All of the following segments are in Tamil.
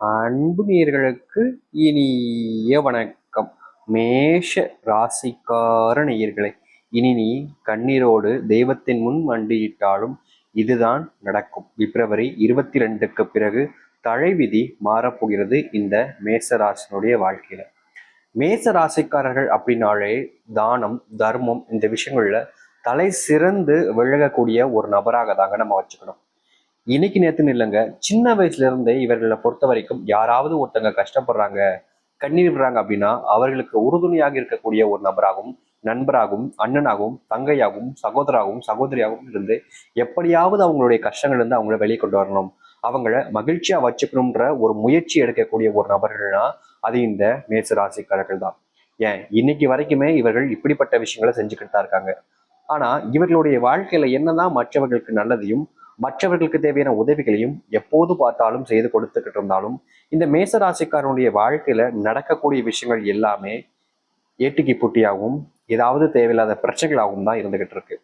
அன்பு நேயர்களுக்கு இனிய வணக்கம். மேஷ ராசிக்கார நேயர்களை இனி நீ கண்ணீரோடு தெய்வத்தின் முன் மண்டியிட்டாலும் இதுதான் நடக்கும். பிப்ரவரி இருபத்தி ரெண்டுக்கு பிறகு தலைவிதி மாறப்போகிறது இந்த மேசராசினுடைய வாழ்க்கையில. மேச ராசிக்காரர்கள் அப்படின்னாலே தானம் தர்மம் இந்த விஷயங்கள்ல தலை சிறந்து விழுகக்கூடிய ஒரு நபராக தாங்க நம்ம வச்சுக்கணும். இன்னைக்கு நேற்றுன்னு இல்லைங்க. சின்ன வயசுல இருந்தே இவர்களை பொறுத்த வரைக்கும் யாராவது ஒருத்தங்க கஷ்டப்படுறாங்க கண்ணீர் விடுறாங்க அப்படின்னா அவர்களுக்கு உறுதுணையாக இருக்கக்கூடிய ஒரு நபராகவும் நண்பராகவும் அண்ணனாகவும் தங்கையாகவும் சகோதராகவும் சகோதரியாகவும் இருந்து எப்படியாவது அவங்களுடைய கஷ்டங்கள் இருந்து அவங்கள வெளியே கொண்டு வரணும். அவங்கள மகிழ்ச்சியா வச்சுக்கணுன்ற ஒரு முயற்சி எடுக்கக்கூடிய ஒரு நபர்கள்னா அது இந்த மேச ராசிக்காரர்கள் தான். ஏன்? இன்னைக்கு வரைக்குமே இவர்கள் இப்படிப்பட்ட விஷயங்களை செஞ்சுக்கிட்டு தான் இருக்காங்க. ஆனா இவர்களுடைய வாழ்க்கையில என்னதான் மற்றவர்களுக்கு நல்லதையும் மற்றவர்களுக்கு தேவையான உதவிகளையும் எப்போது பார்த்தாலும் செய்து கொடுத்துக்கிட்டு இருந்தாலும் இந்த மேசராசிக்காரனுடைய வாழ்க்கையில நடக்கக்கூடிய விஷயங்கள் எல்லாமே ஏட்டுக்கு புட்டியாகவும் ஏதாவது தேவையில்லாத பிரச்சனைகளாகவும் தான் இருந்துகிட்டு இருக்கு.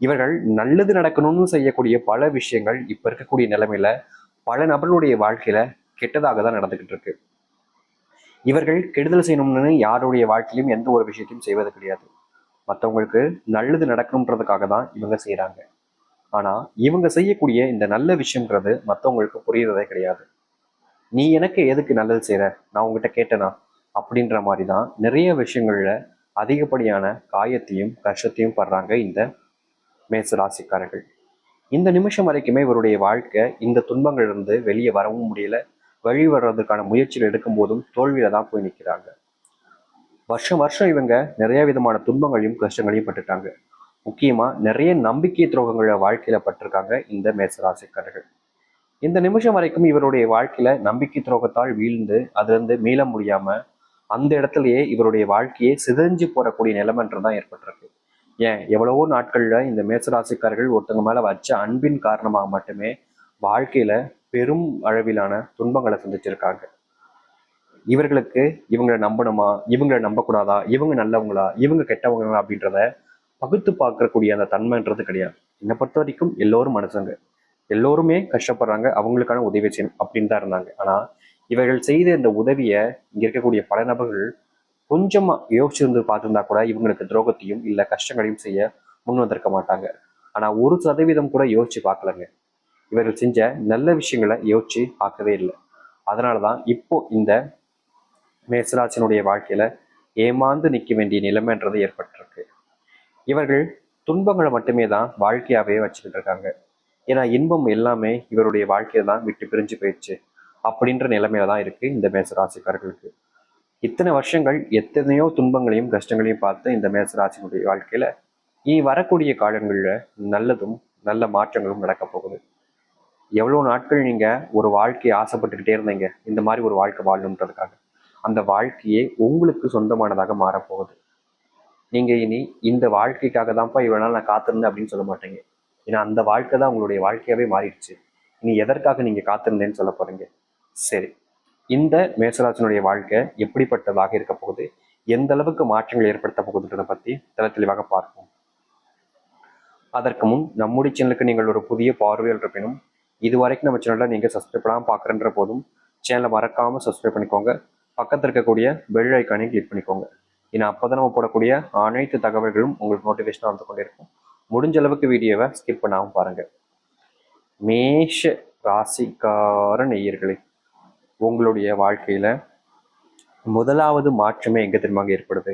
இவர்கள் நல்லது நடக்கணும்னு செய்யக்கூடிய பல விஷயங்கள் இப்ப இருக்கக்கூடிய நிலைமையில பல நபர்களுடைய வாழ்க்கையில கெட்டதாக தான் நடந்துகிட்டு இருக்கு. இவர்கள் கெடுதல் செய்யணும்னு யாருடைய வாழ்க்கையிலும் எந்த ஒரு விஷயத்தையும் செய்வது கிடையாது. மற்றவங்களுக்கு நல்லது நடக்கணுன்றதுக்காக தான் இவங்க செய்யறாங்க ஆனால் இவங்க செய்யக்கூடிய இந்த நல்ல விஷயம்ன்றது மற்றவங்களுக்கு புரியறதே கிடையாது. நீ எனக்கு எதுக்கு நல்லது செய்கிற நான் உங்ககிட்ட கேட்டேனா? அப்படின்ற மாதிரி தான் நிறைய விஷயங்களில் அதிகப்படியான காயத்தையும் கஷ்டத்தையும் படுறாங்க இந்த மேச ராசிக்காரர்கள். இந்த நிமிஷம் வரைக்குமே இவருடைய வாழ்க்கை இந்த துன்பங்கள்லேருந்து வெளியே வரவும் முடியல. வழி வர்றதுக்கான முயற்சிகள் எடுக்கும் போதும் தோல்வியில தான் போய் நிற்கிறாங்க வருஷம் வருஷம் இவங்க நிறைய விதமான துன்பங்களையும் கஷ்டங்களையும் பட்டுட்டாங்க. முக்கியமாக நிறைய நம்பிக்கை துரோகங்களை வாழ்க்கையில் பட்டிருக்காங்க இந்த மேசராசிக்காரர்கள். இந்த நிமிஷம் வரைக்கும் இவருடைய வாழ்க்கையில் நம்பிக்கை துரோகத்தால் வீழ்ந்து அதிலிருந்து மீள முடியாமல் அந்த இடத்துலயே இவருடைய வாழ்க்கையே சிதைஞ்சு போறக்கூடிய தான் ஏற்பட்டிருக்கு. ஏன்? எவ்வளவோ நாட்களில் இந்த மேசராசிக்காரர்கள் ஒருத்தவங்க மேலே வச்ச அன்பின் காரணமாக மட்டுமே வாழ்க்கையில் பெரும் அளவிலான துன்பங்களை சந்திச்சிருக்காங்க. இவர்களுக்கு இவங்களை நம்பணுமா? இவங்களை நம்பக்கூடாதா? இவங்க நல்லவங்களா? இவங்க கெட்டவங்களா? அப்படின்றத பகுத்து பார்க்கக்கூடிய அந்த தன்மைன்றது கிடையாது. என்னை பொறுத்த வரைக்கும் எல்லோரும் மனுஷங்க. எல்லோருமே கஷ்டப்படுறாங்க. அவங்களுக்கான உதவி செய்யணும் அப்படின்னு தான் இருந்தாங்க. ஆனால் இவர்கள் செய்த இந்த உதவியை இங்கே இருக்கக்கூடிய பல நபர்கள் கொஞ்சமாக யோசிச்சிருந்து பார்த்துருந்தா கூட இவங்களுக்கு துரோகத்தையும் இல்லை கஷ்டங்களையும் செய்ய முன் வந்திருக்க மாட்டாங்க. ஆனால் ஒரு சதவீதம் கூட யோசிச்சு பார்க்கலங்க. இவர்கள் செஞ்ச நல்ல விஷயங்களை யோசிச்சு பார்க்கவே இல்லை. அதனாலதான் இப்போ இந்த மேசராஜனுடைய வாழ்க்கையில் ஏமாந்து நிற்க வேண்டிய நிலைமைன்றது ஏற்பட்டிருக்கு. இவர்கள் துன்பங்களை மட்டுமே தான் வாழ்க்கையாகவே வச்சுக்கிட்டு இருக்காங்க ஏன்னா இன்பம் எல்லாமே இவருடைய வாழ்க்கையை தான் விட்டு பிரிஞ்சு போயிடுச்சு அப்படின்ற நிலைமையில தான் இருக்கு இந்த மேசராசிக்காரர்களுக்கு. இத்தனை வருஷங்கள் எத்தனையோ துன்பங்களையும் கஷ்டங்களையும் பார்த்து இந்த மேசராசினுடைய வாழ்க்கையில இனி வரக்கூடிய காலங்களில் நல்லதும் நல்ல மாற்றங்களும் நடக்க போகுது. எவ்வளோ நாட்கள் நீங்கள் ஒரு வாழ்க்கையை ஆசைப்பட்டுக்கிட்டே இருந்தீங்க? இந்த மாதிரி ஒரு வாழ்க்கை வாழணுன்றதுக்காக. அந்த வாழ்க்கையே உங்களுக்கு சொந்தமானதாக மாறப்போகுது. நீங்கள் இனி இந்த வாழ்க்கைக்காக தான்ப்பா இவ்வளோ நாள் நான் காத்திருந்தேன் அப்படின்னு சொல்ல மாட்டேங்க. ஏன்னா அந்த வாழ்க்கை தான் உங்களுடைய வாழ்க்கையாகவே மாறிடுச்சு. இனி எதற்காக நீங்கள் காத்திருந்தேன்னு சொல்ல போகிறீங்க சரி. இந்த மேசராஜனுடைய வாழ்க்கை எப்படிப்பட்டதாக இருக்க போகுது? எந்த அளவுக்கு மாற்றங்கள் ஏற்படுத்த போகுதுன்றதை பற்றி தெல தெளிவாக பார்ப்போம். அதற்கு முன் நம்முடைய சேனலுக்கு நீங்கள் ஒரு புதிய பார்வையில் இருப்பினும் இது வரைக்கும் நம்ம சேனலில் நீங்கள் சப்ஸ்கிரைப் பண்ணாமல் பார்க்குறன்ற போதும் சேனலை மறக்காமல் சப்ஸ்கிரைப் பண்ணிக்கோங்க. பக்கத்தில் இருக்கக்கூடிய பெல் ஐக்கானையும் கிளிக் பண்ணிக்கோங்க. ஏன்னா அப்போதான் நம்ம போடக்கூடிய அனைத்து தகவல்களும் உங்களுக்கு நோட்டிஃபிகேஷனாக வந்து கொண்டிருக்கும். முடிஞ்ச அளவுக்கு வீடியோவை ஸ்கிப் பண்ணாமல் பாருங்கள் மேஷ ராசிக்கார நேயர்களே உங்களுடைய வாழ்க்கையில் முதலாவது மாற்றமே எங்கே தெரியுமாங்க ஏற்படுது?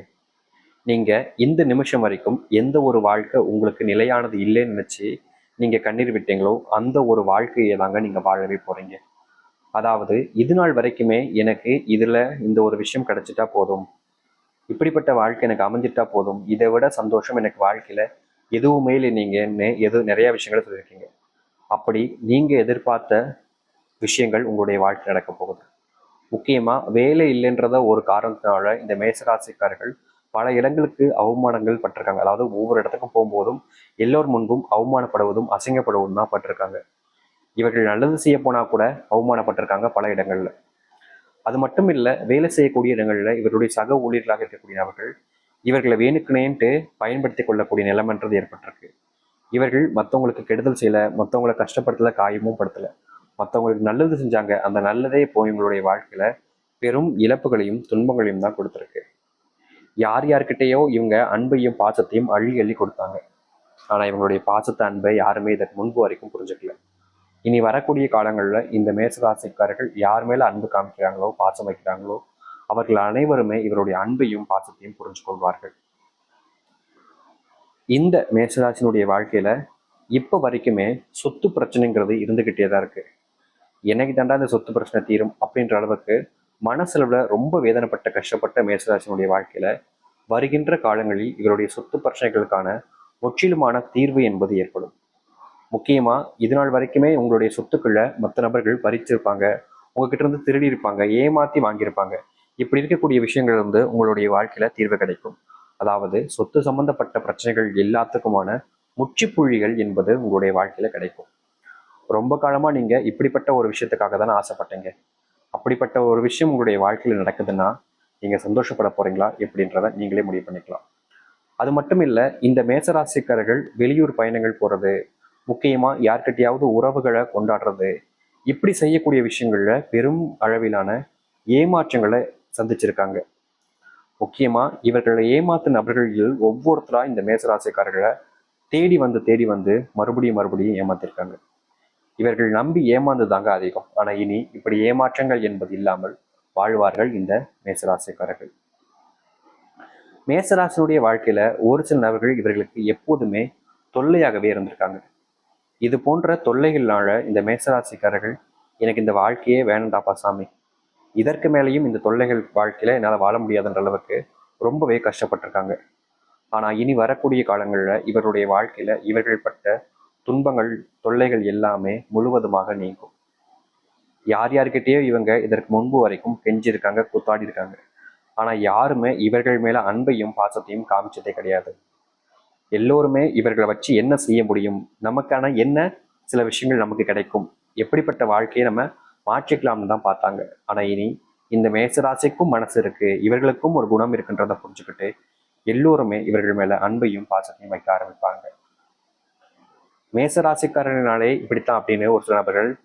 நீங்கள் இந்த நிமிஷம் வரைக்கும் எந்த ஒரு வாழ்க்கை உங்களுக்கு நிலையானது இல்லைன்னு நினச்சி நீங்கள் கண்ணீர் விட்டீங்களோ அந்த ஒரு வாழ்க்கையை தாங்க நீங்கள் வாழவே போகிறீங்க அதாவது இது நாள் வரைக்குமே எனக்கு இதில் இந்த ஒரு விஷயம் கிடைச்சிட்டா போதும். இப்படிப்பட்ட வாழ்க்கை எனக்கு அமைஞ்சிட்டா போதும். இதை விட சந்தோஷம் எனக்கு வாழ்க்கையில் எதுவுமே இல்லை. நீங்கள் நெ- எது நிறைய விஷயங்களை சொல்லியிருக்கீங்க. அப்படி நீங்கள் எதிர்பார்த்த விஷயங்கள் உங்களுடைய வாழ்க்கை நடக்க போகுது. முக்கியமாக வேலை இல்லைன்றத ஒரு காரணத்தினால இந்த மேசராசிக்காரர்கள் பல இடங்களுக்கு அவமானங்கள் பட்டிருக்காங்க. அதாவது ஒவ்வொரு இடத்துக்கும் போகும்போதும் எல்லோர் முன்பும் அவமானப்படுவதும் அசிங்கப்படுவதும் தான் பட்டிருக்காங்க. இவர்கள் நல்லது செய்ய போனால் கூட அவமானப்பட்டிருக்காங்க பல இடங்களில். அது மட்டும் இல்லை வேலை செய்யக்கூடிய இடங்களில் இவருடைய சக ஊழியர்களாக இருக்கக்கூடிய நபர்கள் இவர்களை வேணுக்குனேன்ட்டு பயன்படுத்தி கொள்ளக்கூடிய நிலைமன்றது ஏற்பட்டிருக்கு. இவர்கள் மற்றவங்களுக்கு கெடுதல் செய்யலை மற்றவங்களை கஷ்டப்படுத்தல காயமும் படுத்தலை. மற்றவங்களுக்கு நல்லது செஞ்சாங்க அந்த நல்லதே இப்போ இவங்களுடைய வாழ்க்கையில் பெரும் இழப்புகளையும் துன்பங்களையும் தான் கொடுத்துருக்கு. யார் யார்கிட்டயோ இவங்க அன்பையும் பாசத்தையும் அள்ளி அள்ளி கொடுத்தாங்க. ஆனால் இவங்களுடைய பாசத்தை அன்பை யாருமே இதற்கு முன்பு வரைக்கும் புரிஞ்சுக்கல. இனி வரக்கூடிய காலங்களில் இந்த மேசராசிக்காரர்கள் யார் மேல அன்பு காமிக்கிறாங்களோ பாசம் வைக்கிறாங்களோ அவர்கள் அனைவருமே இவருடைய அன்பையும் பாசத்தையும் புரிஞ்சு கொள்வார்கள். இந்த மேசராசினுடைய வாழ்க்கையில இப்போ வரைக்குமே சொத்து பிரச்சனைங்கிறது இருந்துகிட்டே தான் இருக்கு. என்னைக்கு தாண்டா இந்த சொத்து பிரச்சனை தீரும் அப்படின்ற அளவுக்கு மனசளவில் ரொம்ப வேதனைப்பட்ட கஷ்டப்பட்ட மேசராசினுடைய வாழ்க்கையில வருகின்ற காலங்களில் இவருடைய சொத்து பிரச்சனைகளுக்கான முற்றிலுமான தீர்வு என்பது ஏற்படும். முக்கியமா இது நாள் வரைக்குமே உங்களுடைய சொத்துக்களை மற்ற நபர்கள் பறிச்சிருப்பாங்க. உங்ககிட்ட இருந்து திருடி இருப்பாங்க ஏமாத்தி வாங்கியிருப்பாங்க. இப்படி இருக்கக்கூடிய விஷயங்கள் வந்து உங்களுடைய வாழ்க்கையில தீர்வு கிடைக்கும். அதாவது சொத்து சம்பந்தப்பட்ட பிரச்சனைகள் எல்லாத்துக்குமான முற்றுப்புள்ளிகள் என்பது உங்களுடைய வாழ்க்கையில கிடைக்கும். ரொம்ப காலமா நீங்க இப்படிப்பட்ட ஒரு விஷயத்துக்காக தானே ஆசைப்பட்டீங்க. அப்படிப்பட்ட ஒரு விஷயம் உங்களுடைய வாழ்க்கையில நடக்குதுன்னா நீங்க சந்தோஷப்பட போறீங்களா? எப்படின்றத நீங்களே முடிவு பண்ணிக்கலாம். அது மட்டும் இல்லை இந்த மேசராசிக்காரர்கள் வெளியூர் பயணங்கள் போறது முக்கியமாக யார்கிட்டையாவது உறவுகளை கொண்டாடுறது. இப்படி செய்யக்கூடிய விஷயங்களில் பெரும் அளவிலான ஏமாற்றங்களை சந்திச்சிருக்காங்க. முக்கியமாக இவர்களை ஏமாத்து நபர்களில் ஒவ்வொருத்தராக இந்த மேசராசிக்காரர்களை தேடி வந்து தேடி வந்து மறுபடியும் மறுபடியும் ஏமாத்திருக்காங்க. இவர்கள் நம்பி ஏமாந்து தாங்க அதிகம். ஆனால் இனி இப்படி ஏமாற்றங்கள் என்பது இல்லாமல் வாழ்வார்கள் இந்த மேசராசிக்காரர்கள். மேசராசினுடைய வாழ்க்கையில ஒரு சில நபர்கள் இவர்களுக்கு எப்போதுமே தொல்லையாகவே இருந்திருக்காங்க. இது போன்ற தொல்லைகள்னால இந்த மேசராசிக்காரர்கள் எனக்கு இந்த வாழ்க்கையே வேணாம்டாப்பா சாமி. இதற்கு மேலேயும் இந்த தொல்லைகள் வாழ்க்கையில என்னால் வாழ முடியாதுன்ற அளவுக்கு ரொம்பவே கஷ்டப்பட்டிருக்காங்க. ஆனால் இனி வரக்கூடிய காலங்களில் இவருடைய வாழ்க்கையில் இவர்கள் பட்ட துன்பங்கள் தொல்லைகள் எல்லாமே முழுவதுமாக நீங்கும். யார் யார்கிட்டயோ இவங்க இதற்கு முன்பு வரைக்கும் கெஞ்சிருக்காங்க கூத்தாடி இருக்காங்க ஆனால் யாருமே இவர்கள் மேலே அன்பையும் பாசத்தையும் காமிச்சதே கிடையாது. எல்லோருமே இவர்களை வச்சு என்ன செய்ய முடியும்? நமக்கான என்ன சில விஷயங்கள் நமக்கு கிடைக்கும்? எப்படிப்பட்ட வாழ்க்கையை நம்ம மாற்றிக்கலாம்னு தான் பார்த்தாங்க. ஆனா இனி இந்த மேசராசிக்கும் மனசு இருக்கு. இவர்களுக்கும் ஒரு குணம் இருக்குன்றதை புரிஞ்சுக்கிட்டு எல்லோருமே இவர்கள் மேல அன்பையும் பாசத்தையும் வைக்க ஆரம்பிப்பாங்க. மேசராசிக்காரனாலே இப்படித்தான் அப்படின்னு ஒரு சில நபர்கள்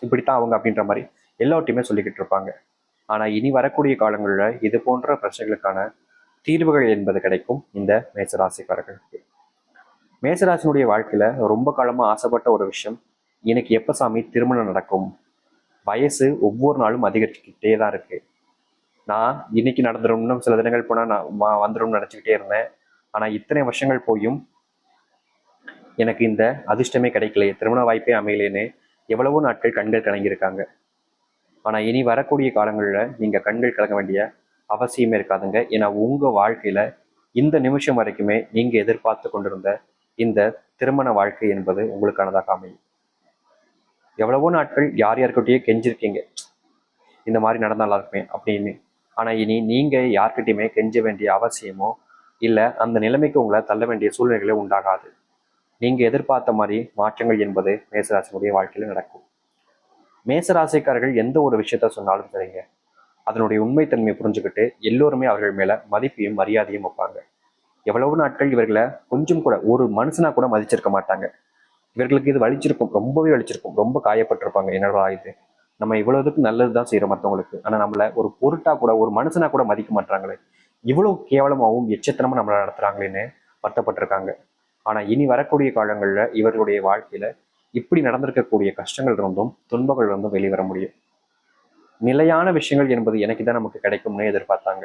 இப்படித்தான் அவங்க அப்படின்ற மாதிரி எல்லாவற்றையுமே சொல்லிக்கிட்டு இருப்பாங்க. ஆனா இனி வரக்கூடிய காலங்களில் இது போன்ற பிரச்சனைகளுக்கான தீர்வுகள் என்பது கிடைக்கும் இந்த மேசராசிக்காரர்களுக்கு. மேசராசினுடைய வாழ்க்கையில் ரொம்ப காலமாக ஆசைப்பட்ட ஒரு விஷயம் எனக்கு எப்போ சாமி திருமணம் நடக்கும்? வயசு ஒவ்வொரு நாளும் அதிகரிச்சுக்கிட்டே தான் இருக்கு. நான் இன்னைக்கு நடந்துடும் இன்னும் சில தினங்கள் போனால் நான் வந்துடும்னு நினச்சிக்கிட்டே இருந்தேன். ஆனால் இத்தனை வருஷங்கள் போயும் எனக்கு இந்த அதிர்ஷ்டமே கிடைக்கலையே திருமண வாய்ப்பே அமையலேன்னு எவ்வளவோ நாட்கள் கண்கள் கலங்கியிருக்காங்க. ஆனால் இனி வரக்கூடிய காலங்களில் நீங்கள் கண்கள் கலங்க வேண்டிய அவசியமே இருக்காதுங்க. ஏன்னா உங்கள் வாழ்க்கையில் இந்த நிமிஷம் வரைக்குமே நீங்கள் எதிர்பார்த்து கொண்டிருந்த இந்த திருமண வாழ்க்கை என்பது உங்களுக்கானதாக அமையும். எவ்வளவோ நாட்கள் யார் யார்கிட்டயோ கெஞ்சிருக்கீங்க. இந்த மாதிரி நடந்தால் நல்லா இருக்குமே அப்படின்னு. ஆனால் இனி நீங்கள் யார்கிட்டையுமே கெஞ்ச வேண்டிய அவசியமோ இல்லை அந்த நிலைமைக்கு உங்களை தள்ள வேண்டிய சூழ்நிலைகளே உண்டாகாது. நீங்கள் எதிர்பார்த்த மாதிரி மாற்றங்கள் என்பது மேசராசினுடைய வாழ்க்கையில நடக்கும். மேசராசிக்காரர்கள் எந்த ஒரு விஷயத்த சொன்னாலும் சரிங்க. அதனுடைய உண்மைத்தன்மையை புரிஞ்சுக்கிட்டு எல்லோருமே அவர்கள் மேலே மதிப்பையும் மரியாதையும் வைப்பாங்க. எவ்வளவு நாட்கள் இவர்களை கொஞ்சம் கூட ஒரு மனுஷனா கூட மதிச்சிருக்க மாட்டாங்க. இவர்களுக்கு இது வலிச்சிருக்கும் ரொம்பவே வலிச்சிருக்கும் ரொம்ப காயப்பட்டிருப்பாங்க. என்னடா இது? நம்ம இவ்வளவுக்கு நல்லது தான் செய்யறோம் மற்றவங்களுக்கு ஆனா நம்மள ஒரு பொருட்டா கூட ஒரு மனுஷனா கூட மதிக்க மாட்டாங்களே இவ்வளவு கேவலமாகவும் எச்சத்தனமா நம்மளை நடத்துறாங்களேன்னு வருத்தப்பட்டிருக்காங்க. ஆனா இனி வரக்கூடிய காலங்கள்ல இவர்களுடைய வாழ்க்கையில இப்படி நடந்திருக்கக்கூடிய கஷ்டங்கள் இருந்தும் துன்பங்கள் இருந்தும் வெளிவர முடியும். நிலையான விஷயங்கள் என்பது எனக்கு தான் நமக்கு கிடைக்கும்னு எதிர்பார்த்தாங்க.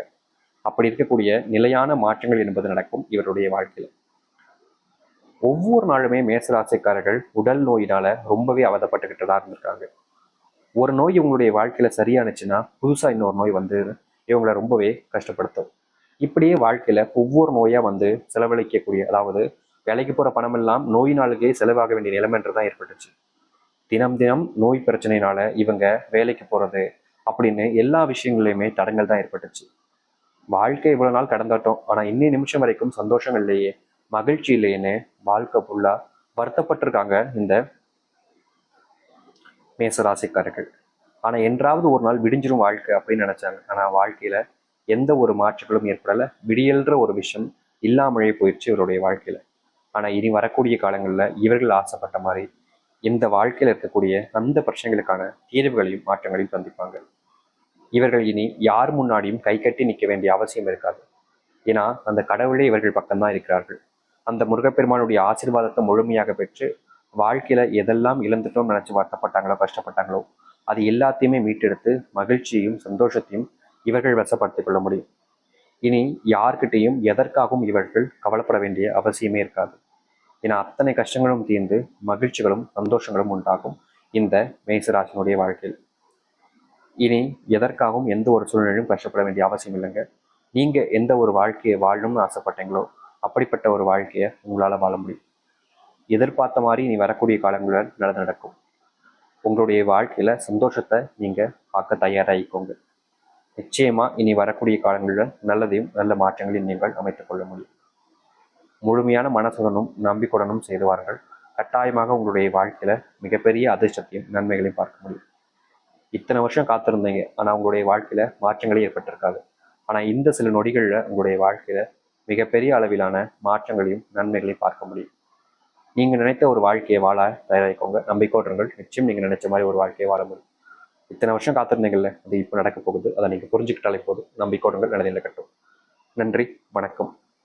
அப்படி இருக்கக்கூடிய நிலையான மாற்றங்கள் என்பது நடக்கும் இவருடைய வாழ்க்கையில். ஒவ்வொரு நாளுமே மேசராசிக்காரர்கள் உடல் நோயினால ரொம்பவே அவதப்பட்டுக்கிட்டு தான் இருந்திருக்காங்க. ஒரு நோய் இவங்களுடைய வாழ்க்கையில சரியானுச்சுன்னா புதுசா இன்னொரு நோய் வந்து இவங்களை ரொம்பவே கஷ்டப்படுத்தும். இப்படியே வாழ்க்கையில ஒவ்வொரு நோயா வந்து செலவழிக்கக்கூடிய அதாவது வேலைக்கு போற பணம் எல்லாம் நாளுக்கே செலவாக வேண்டிய நிலைமைன்றதான் ஏற்பட்டுச்சு. தினம் தினம் நோய் பிரச்சனையினால இவங்க வேலைக்கு போறது அப்படின்னு எல்லா விஷயங்களையுமே தடங்கள் தான் ஏற்பட்டுச்சு. வாழ்க்கை இவ்வளவு நாள் கடந்தாட்டோம். ஆனா இன்னி நிமிஷம் வரைக்கும் சந்தோஷம் இல்லையே. மகிழ்ச்சி இல்லையேன்னு வாழ்க்கை ஃபுல்லா வருத்தப்பட்டிருக்காங்க இந்த மேசராசிக்காரர்கள். ஆனா என்றாவது ஒரு நாள் விடிஞ்சிரும் வாழ்க்கை அப்படின்னு நினைச்சாங்க. ஆனா வாழ்க்கையில எந்த ஒரு மாற்றங்களும் ஏற்படலை. விடியல்ன்ற ஒரு விஷயம் இல்லாமலே போயிடுச்சு இவருடைய வாழ்க்கையில. ஆனா இனி வரக்கூடிய காலங்களில் இவர்கள் ஆசைப்பட்ட மாதிரி இந்த வாழ்க்கையில் இருக்கக்கூடிய அந்த பிரச்சனைகளுக்கான தீர்வுகளையும் மாற்றங்களையும் சந்திப்பாங்க. இவர்கள் இனி யார் முன்னாடியும் கை கட்டி நிற்க வேண்டிய அவசியம் இருக்காது. ஏன்னா அந்த கடவுளே இவர்கள் பக்கம்தான் இருக்கிறார்கள். அந்த முருகப்பெருமானுடைய ஆசீர்வாதத்தை முழுமையாக பெற்று வாழ்க்கையில எதெல்லாம் இழந்துட்டோம் நினைச்சு வருத்தப்பட்டாங்களோ கஷ்டப்பட்டாங்களோ அது எல்லாத்தையுமே மீட்டெடுத்து மகிழ்ச்சியையும் சந்தோஷத்தையும் இவர்கள் வசப்படுத்திக் கொள்ள முடியும். இனி யார்கிட்டையும் எதற்காகவும் இவர்கள் கவலைப்பட வேண்டிய அவசியமே இருக்காது. ஏன்னா அத்தனை கஷ்டங்களும் தீர்ந்து மகிழ்ச்சிகளும் சந்தோஷங்களும் உண்டாகும் இந்த மேசராசினுடைய வாழ்க்கையில். இனி எதற்காகவும் எந்த ஒரு சூழ்நிலையும் கஷ்டப்பட வேண்டிய அவசியம் இல்லைங்க. நீங்கள் எந்த ஒரு வாழ்க்கையை வாழணும்னு ஆசைப்பட்டீங்களோ அப்படிப்பட்ட ஒரு வாழ்க்கையை உங்களால் வாழ முடியும். எதிர்பார்த்த மாதிரி இனி வரக்கூடிய காலங்களில் நல்லது நடக்கும். உங்களுடைய வாழ்க்கையில் சந்தோஷத்தை நீங்கள் பார்க்க தயாராகிக்கோங்க. நிச்சயமாக இனி வரக்கூடிய காலங்களில் நல்லதையும் நல்ல மாற்றங்களையும் நீங்கள் அமைத்துக் கொள்ள முடியும். முழுமையான மனசுடனும் நம்பிக்கையுடனும் செய்துவார்கள் கட்டாயமாக உங்களுடைய வாழ்க்கையில் மிகப்பெரிய அதிர்ஷ்டத்தையும் நன்மைகளையும் பார்க்க முடியும். இத்தனை வருஷம் காத்திருந்தீங்க. ஆனால் உங்களுடைய வாழ்க்கையில மாற்றங்களே ஏற்பட்டிருக்காது. ஆனா இந்த சில நொடிகளில் உங்களுடைய வாழ்க்கையில மிகப்பெரிய அளவிலான மாற்றங்களையும் நன்மைகளையும் பார்க்க முடியும். நீங்கள் நினைத்த ஒரு வாழ்க்கையை வாழ தயாரிக்கோங்க நம்பிக்கோட்டுங்கள் நிச்சயம் நீங்க நினைச்ச மாதிரி ஒரு வாழ்க்கையை வாழ முடியும். இத்தனை வருஷம் காத்திருந்தீங்கல்ல அது இப்போ நடக்க போகுது. அதை நீங்க புரிஞ்சுக்கிட்டாலே போதும். நம்பிக்கையுடங்கள் நல்லதில் கட்டும் நன்றி. வணக்கம்.